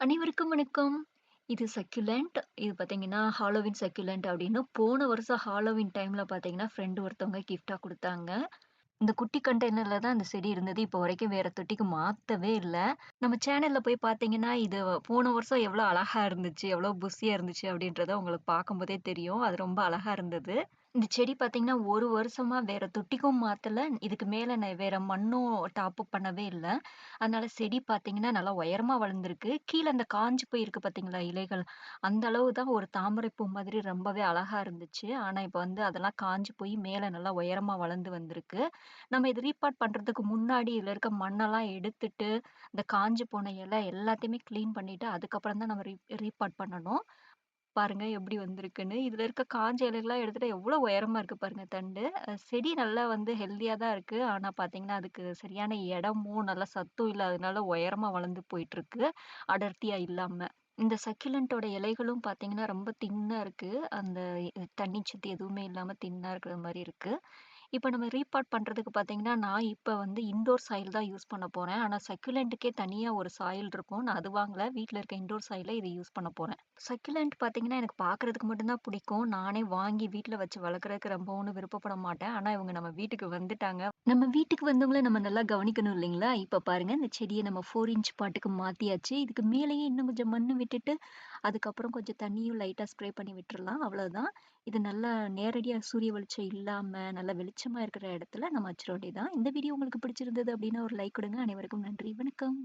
அனைவருக்கும் வணக்கம். இது சக்யுலண்ட். இது பார்த்தீங்கன்னா, ஹாலோவின் சக்யுலண்ட் அப்படின்னு போன வருஷம் ஹாலோவின் டைம்ல பார்த்தீங்கன்னா, ஃப்ரெண்டு ஒருத்தவங்க கிஃப்டாக கொடுத்தாங்க இந்த குட்டி கண்டெய்னர்ல தான் அந்த செடி இருந்தது. இப்போ வரைக்கும் வேற தொட்டிக்கு மாத்தவே இல்லை நம்ம சேனல்ல போய் பார்த்தீங்கன்னா, இது போன வருஷம் எவ்வளோ அழகா இருந்துச்சு, எவ்வளோ புஷ்ஷியா இருந்துச்சு அப்படின்றத உங்களுக்கு பார்க்கும்போதே தெரியும். அது ரொம்ப அழகா இருந்தது. இந்த செடி பார்த்தீங்கன்னா, 1 வருஷமா வேற தொட்டிக்கும் மாத்தல. இதுக்கு மேல நான் வேற மண்ணும் டாப்அப் பண்ணவே இல்ல. அதனால செடி பார்த்தீங்கன்னா, நல்லா உயரமா வளர்ந்திருக்கு. கீழ அந்த காஞ்சு போயிருக்கு பார்த்தீங்களா இலைகள், அந்த அளவு தான் ஒரு தாமரை பூ மாதிரி ரொம்பவே அழகா இருந்துச்சு. ஆனா, இப்ப வந்து அதெல்லாம் காஞ்சு போய் மேல நல்லா உயரமா வளர்ந்து வந்திருக்கு. நம்ம இது ரீபாட் பண்றதுக்கு முன்னாடி இதுல இருக்க மண்ணெல்லாம் எடுத்துட்டு, இந்த காஞ்சு போன இலை எல்லாத்தையுமே கிளீன் பண்ணிட்டு, அதுக்கப்புறம் தான் நம்ம ரீ ரீபாட் பண்ணணும். பாருங்க எப்படி வந்திருக்குன்னு. இதுல இருக்க காஞ்ச இலைகள்லாம் எடுத்துட்டா எவ்வளோ உயரமா இருக்கு பாருங்க தண்டு. அ செடி நல்லா வந்து ஹெல்தியா தான் இருக்கு. ஆனா பார்த்தீங்கன்னா, அதுக்கு சரியான இடமும், நல்லா சத்தும் இல்லாததுனால உயரமா வளர்ந்து போயிட்டுருக்கு. அடர்த்தியா இல்லாம. இந்த சக்யுலண்ட்டோட இலைகளும் பார்த்தீங்கன்னா, ரொம்ப தின்னா இருக்கு. அந்த தண்ணி சத்து எதுவுமே இல்லாம தின்னா இருக்கிற மாரி இருக்கு. இப்போ நம்ம ரீபாட் பண்ணுறதுக்கு பார்த்தீங்கன்னா, நான் இப்ப வந்து இன்டோர் சாயில் தான் யூஸ் பண்ண போறேன். ஆனா சக்யுலண்ட்டுக்கே தனியா ஒரு சாயில் இருக்கும். நான் அது வாங்கல. வீட்ல இருக்க இன்டோர் சாயில இத யூஸ் பண்ண போறேன். சக்யுலண்ட் பார்த்தீங்கன்னா, எனக்கு பார்க்கறதுக்கு மட்டும் தான் பிடிக்கும். நானே வாங்கி வீட்ல வச்சு வளர்க்குறதுக்கு ரொம்ப ஒண்ணும் விருப்பப்பட மாட்டேன். ஆனா இவங்க நம்ம வீட்டுக்கு வந்துட்டாங்க. நம்ம வீட்டுக்கு வந்தவங்கள நம்ம நல்லா கவனிக்கணும் இல்லைங்களா? இப்ப பாருங்க இந்த செடிய நம்ம 4 இன்ச் பாட்டுக்கு மாத்தியாச்சு. இதுக்கு மேலேயே இன்னும் கொஞ்சம் மண்ணு விட்டுட்டு, அதுக்கப்புறம் கொஞ்சம் தண்ணியும் லைட்டா ஸ்ப்ரே பண்ணி விட்டுறலாம். அவ்வளோதான். இது நல்லா நேரடியா சூரிய வெளிச்சம் இல்லாம, நல்லா வெளிச்சமா இருக்கிற இடத்துல நம்ம வச்சிர வேண்டியதுதான். இந்த வீடியோ உங்களுக்கு பிடிச்சிருந்தது அப்படின்னா ஒரு லைக் கொடுங்க அனைவருக்கும் நன்றி. வணக்கம்.